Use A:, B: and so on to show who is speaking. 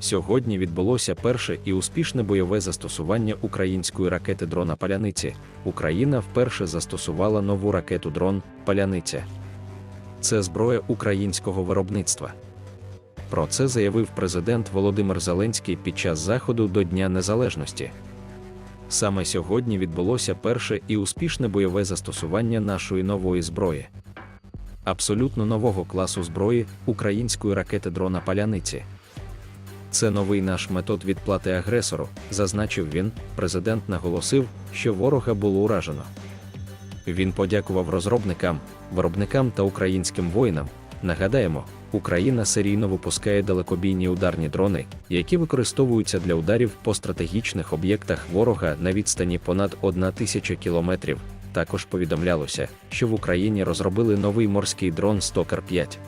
A: Сьогодні відбулося перше і успішне бойове застосування української ракети дрона Паляниці. Україна вперше застосувала нову ракету дрон Паляниця. Це зброя українського виробництва. Про це заявив президент Володимир Зеленський під час заходу до Дня Незалежності. Саме сьогодні відбулося перше і успішне бойове застосування нашої нової зброї. Абсолютно нового класу зброї української ракети дрона Паляниці. Це новий наш метод відплати агресору, зазначив він. Президент наголосив, що ворога було уражено. Він подякував розробникам, виробникам та українським воїнам. Нагадаємо, Україна серійно випускає далекобійні ударні дрони, які використовуються для ударів по стратегічних об'єктах ворога на відстані понад 1 тисяча кілометрів. Також повідомлялося, що в Україні розробили новий морський дрон Стокер 5.